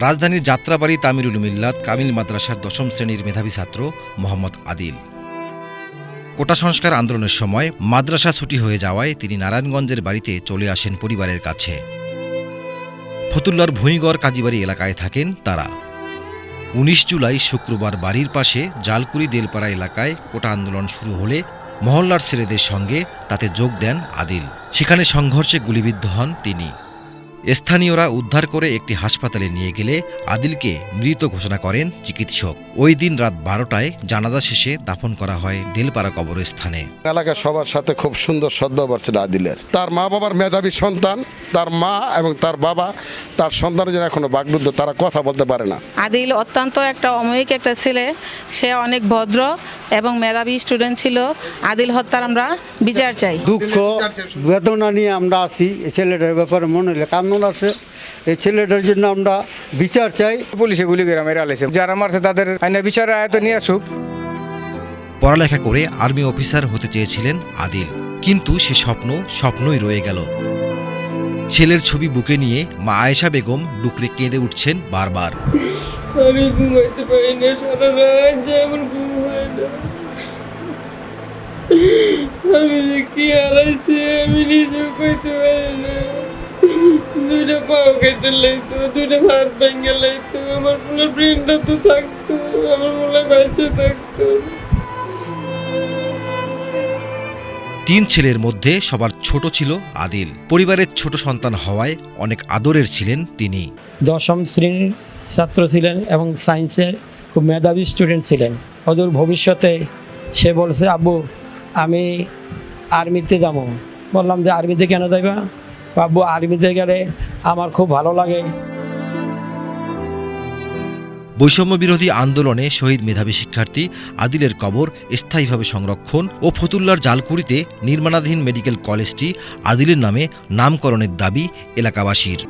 রাজধানীর যাত্রাবাড়ি তামিরুল মিল্লাত কামিল মাদ্রাসার দশম শ্রেণির মেধাবী ছাত্র মোহাম্মদ আদিল। কোটা সংস্কার আন্দোলনের সময় মাদ্রাসা ছুটি হয়ে যাওয়ায় তিনি নারায়ণগঞ্জের বাড়িতে চলে আসেন পরিবারের কাছে। ফতুল্লার ভূঁইগড় কাজীবাড়ি এলাকায় থাকেন তারা। উনিশ জুলাই শুক্রবার বাড়ির পাশে জালকুড়ি দেলপাড়া এলাকায় কোটা আন্দোলন শুরু হলে মহল্লার ছেলেদের সঙ্গে তাতে যোগ দেন আদিল। সেখানে সংঘর্ষে গুলিবিদ্ধ হন তিনি। স্থানীয়রা উদ্ধার করে একটি হাসপাতালে নিয়ে গেলে আদিলকে মৃত ঘোষণা করেন চিকিৎসক। ওই দিন রাত বারোটায় জানাজা শেষে দাফন করা হয় দেলপাড়া কবরস্থানে। এলাকার সবার সাথে খুব সুন্দর সদ্ব্যবহার ছিল আদিলের। তার মা বাবার মেধাবী সন্তান তার মা এবং তার বাবা তার সন্তানের জন্য এখনও বাগরুদ্ধ তারা কথা বলতে পারে না। আদিল অত্যন্ত একটা অময়িক একটা ছেলে সে অনেক ভদ্র এবং মেধাবী স্টুডেন্ট ছিল আদিল হত্যার আমরা বিচার চাই। দুঃখ বেদনা নিয়ে আমরা আছি এই ছেলেটার ব্যাপারে মনে হলে কান্নন আসে এই ছেলেটার জন্য আমরা বিচার চাই। পুলিশে গুলি করে মেরে আলেছে। যারা মারছে তাদের আইনে বিচারে আয়ত নিয়ে আসুক। পড়ালেখা করে আর্মি অফিসার হতে চেয়েছিলেন আদিল। কিন্তু সে স্বপ্ন স্বপ্নই রয়ে গেল। ছেলের ছবি বুকে নিয়ে মা আয়েশা বেগম ডুকরে কেঁদে উঠছেন বারবার। আমি ঘুমাইতে পারি না সারা রাত যে আমার ঘুম আমি যে কি হারাইছি আমি নিজেও কইতে পারি না। দুইটা পাও কেটে লাইতো দুইটা হাত ভেঙে লাইতো আমার পুরো ব্রেনটা তো থাকতো আমার মনে বেঁচে থাকতো। তিন ছেলের মধ্যে সবার ছোট ছিল আদিল। পরিবারের ছোট সন্তান হওয়ায় অনেক আদরের ছিলেন তিনি। দশম শ্রেণির ছাত্র ছিলেন এবং সায়েন্সের খুব মেধাবী স্টুডেন্ট ছিলেন। অদূর ভবিষ্যতে সে বলছে, আব্বু, আমি আর্মিতে যাব। বললাম, যে আর্মিতে কেন যাইবা? আব্বু, আর্মিতে গেলে আমার খুব ভালো লাগে। বৈষম্য বিরোধী আন্দোলনে শহীদ মেধাবী শিক্ষার্থী আদিলের কবর স্থায়ীভাবে সংরক্ষণ ও ফতুল্লার জালকুড়িতে নির্মাণাধীন মেডিকেল কলেজটি আদিলের নামে নামকরণের দাবি এলাকাবাসীর।